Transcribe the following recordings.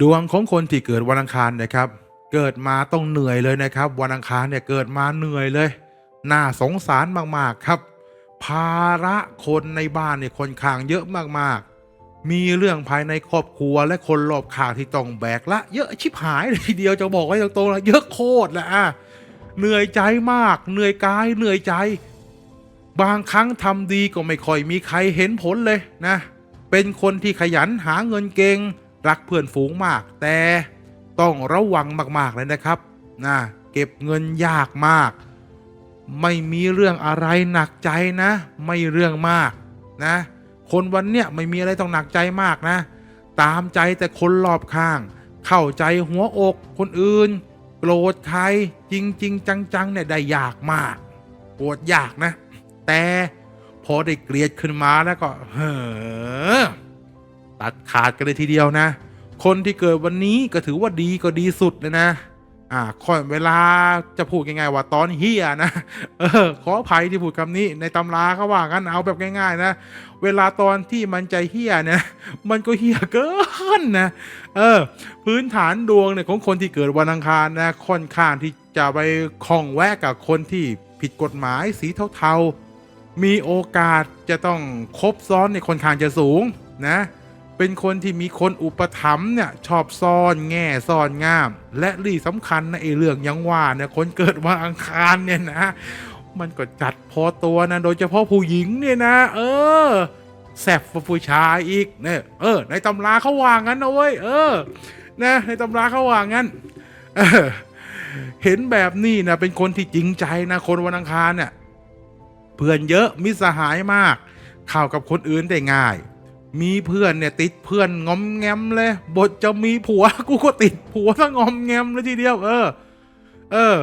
ดวงของคนที่เกิดวันอังคารนะครับ เกิดมาต้องเหนื่อยเลยนะครับ วันอังคารเนี่ยเกิดมาเหนื่อยเลยน่าสงสารมากๆครับ ภาระคนในบ้านเนี่ยค่อนข้างเยอะมากๆ มีเรื่องภายในครอบครัวและคนรอบข้างที่ต้องแบกละเยอะชิบหายเลยทีเดียวจะบอกไว้ตรงๆนะเยอะโคตรแหละอะเหนื่อยใจมาก เหนื่อยกายเหนื่อยใจ บางครั้งทำดีก็ไม่ค่อยมีใครเห็นผลเลยนะ เป็นคนที่ขยันหาเงินเก่ง รักเพื่อนฝูงมาก แต่ต้องระวังมากๆเลยนะครับนะเก็บเงินยากมาก ไม่มีเรื่องอะไรหนักใจนะ ไม่เรื่องมากนะ คนวันเนี้ยไม่มีอะไรต้องหนักใจมากนะ ตามใจแต่คนรอบข้าง เข้าใจหัวอกคนอื่น โกรธใครจริงจริงๆจังๆเนี่ยได้ยากมากโกรธยากนะ แต่พอได้เกลียดขึ้นมาแล้วก็เฮ้อ ตัดขาดกันเลยทีเดียวนะ คนที่เกิดวันนี้ก็ถือว่าดีก็ดีสุดเลยนะอ่าค่อยเวลาจะพูดง่ายๆว่าตอนเฮียนะเออขออภัยที่พูดคำนี้ในตำราเขาว่างั้นเอาแบบง่าย ๆ นะ เวลาตอนที่มันใจเฮียเนี่ยมันก็เฮียเกินนะเออ พื้นฐานดวงเนี่ยของคนที่เกิดวันอังคารนะค่อนข้างที่จะไปคล้องแวะกับคนที่ผิดกฎหมายสีเทาๆ มีโอกาสจะต้องคบซ้อนในคนข้างจะสูงนะ เป็นคนที่มีคนอุปถัมภ์เนี่ยชอบซ่อนแง่ซ่อนง่าม และที่สำคัญนะไอ้เรื่องยังว่าเนี่ยคนเกิดวันอังคารเนี่ยนะ มันก็จัดพอตัวนะโดยเฉพาะผู้หญิงเนี่ยนะ เออแสบผู้ชายอีกเนี่ยเออ ในตำราเขาว่างั้นนะเว้ยเออ นะ ในตำราเขาว่างั้นเออเห็นแบบนี้นะเป็นคนที่จริงใจนะคนวันอังคารเนี่ยเพื่อนเยอะมิสหายมากเข้ากับคนอื่นได้ง่าย มีเพื่อนเนี่ยติดเพื่อนงอมแงมเลย บทจะมีผัวกูก็ติดผัวทั้งงอมแงมเลยทีเดียว เออ เออ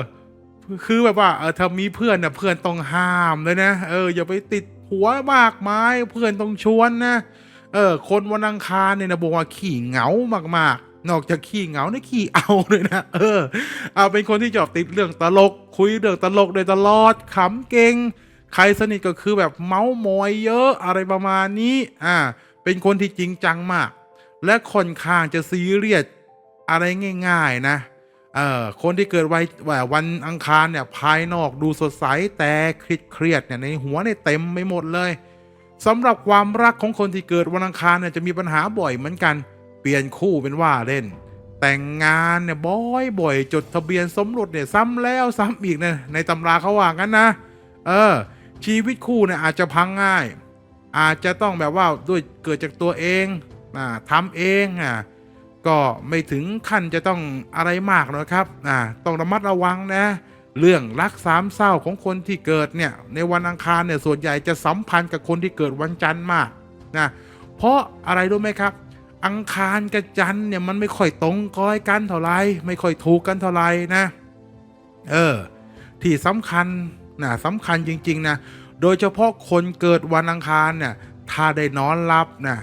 คือแบบว่าเออถ้ามีเพื่อนเนี่ยเพื่อนต้องห้ามเลยนะเอออย่าไปติดผัวมากมายเพื่อนต้องชวนนะเออ คนวันอังคารเนี่ยนะบอกว่าขี้เหงามากๆ นอกจากขี้เหงาเนี่ยขี้เอาเลยนะเออเอาเป็นคนที่ชอบติดเรื่องตลก คุยเรื่องตลกโดยตลอดขำเก่งใครสนิทก็คือแบบเมาส์มอยเยอะอะไรประมาณนี้ อ่า เป็นคนที่จริงจังมาก และค่อนข้างจะซีเรียสอะไรง่าย ๆนะ เอ่อ คนที่เกิดวันวันอังคารเนี่ยภายนอกดูสดใสแต่เครียดเครียดเนี่ยในหัวเนี่ยเต็มไปหมดเลยสำหรับความรักของคนที่เกิดวันอังคารเนี่ยจะมีปัญหาบ่อยเหมือนกัน เปลี่ยนคู่เป็นว่าเล่น แต่งงานเนี่ยบ่อยบ่อยๆจดทะเบียนสมรสเนี่ยซ้ำแล้วซ้ำอีกเนี่ยในตำราเขาว่ากันนะ เออ ชีวิตคู่เนี่ยอาจจะพังง่าย อาจจะต้องแบบว่าด้วยเกิดจากตัวเองอทำเองอะก็ไม่ถึงขั้นจะต้องอะไรมากนะครับอ่าต้องระมัดระวังนะ เรื่องรักสามเศร้าของคนที่เกิดเนี่ยในวันอังคารเนี่ยส่วนใหญ่จะสัมพันธ์กับคนที่เกิดวันจันทร์มากนะเพราะอะไรรู้ไหมครับ อังคารกับจันทร์เนี่ยมันไม่ค่อยตรงก้อยกันเท่าไรไม่ค่อยถูกกันเท่าไรนะ เออที่สำคัญนะสำคัญจริง ๆ นะ โดยเฉพาะคนเกิดวันอังคารเนี่ยถ้าได้นอนรับนะ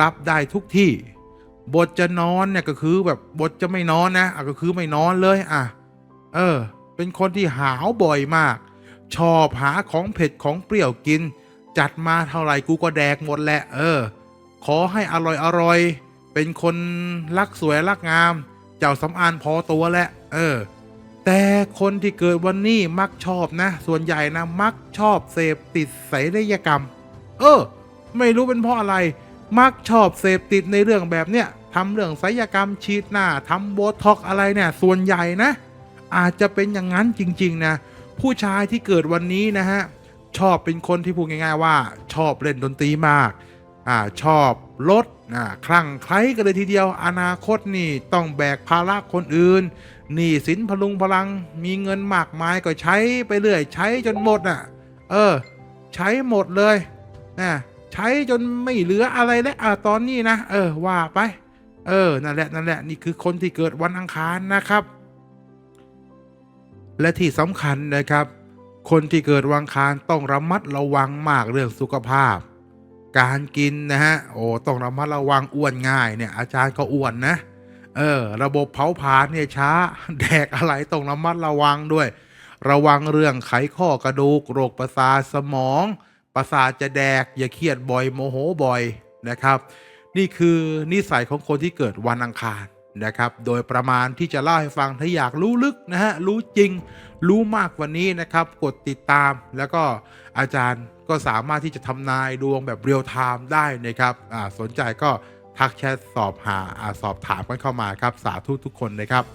รับได้ทุกที่ บทจะนอนเนี่ยก็คือแบบบทจะไม่นอนนะอะก็คือไม่นอนเลยอะเออ เป็นคนที่หาวบ่อยมาก ชอบหาของเผ็ดของเปรี้ยวกิน จัดมาเท่าไหร่กูก็แดกหมดแหละ เออ ขอให้อร่อยอร่อยเป็นคนรักสวยรักงาม เจ้าสำอานพอตัวแหละ เออ แต่คนที่เกิดวันนี้มักชอบนะ ส่วนใหญ่นะ มักชอบเสพติดไสยกรรม เออ ไม่รู้เป็นเพราะอะไร มักชอบเสพติดในเรื่องแบบเนี้ยทำเรื่องไสยกรรมฉีดหน้าทำโบท็อกอะไรเนี่ย ส่วนใหญ่นะ อาจจะเป็นอย่างนั้นจริง ๆ นะ ผู้ชายที่เกิดวันนี้นะฮะ ชอบเป็นคนที่พูดง่าย ๆ ว่า ชอบเล่นดนตรีมาก อ่าชอบรถอ่าคลั่งไคล้กันเลยทีเดียว อนาคตนี่ต้องแบกภาระคนอื่นหนี้สินพลุงพลัง มีเงินมากมายก็ใช้ไปเรื่อย ใช้จนหมดอะ เออ ใช้หมดเลยนะใช้จนไม่เหลืออะไรแล้วอะตอนนี้นะ เออว่าไป เออนั่นแหละนั่นแหละนี่คือคนที่เกิดวันอังคารนะครับ และที่สำคัญนะครับ คนที่เกิดวันอังคารต้องระมัดระวังมากเรื่องสุขภาพ การกินนะฮะโอ้ต้องระมัดระวังอ้วนง่ายเนี่ยอาจารย์ก็อ้วนนะเออระบบเผาผลาญเนี่ยช้าแดกอะไรต้องระมัดระวังด้วย ระวังเรื่องไขข้อกระดูกโรคประสาทสมอง ประสาทจะแดกอย่าเครียดบ่อยโมโหบ่อยนะครับ นี่คือนิสัยของคนที่เกิดวันอังคาร นะครับ โดยประมาณที่จะเล่าให้ฟังถ้าอยากรู้ลึกนะฮะ รู้จริง รู้มากกว่านี้นะครับ กดติดตามแล้วก็อาจารย์ก็สามารถที่จะทำนายดวงแบบเรียลไทม์ได้นะครับสนใจก็ทักแชทสอบหาสอบถามกันเข้ามาครับ สาธุทุกคนนะครับ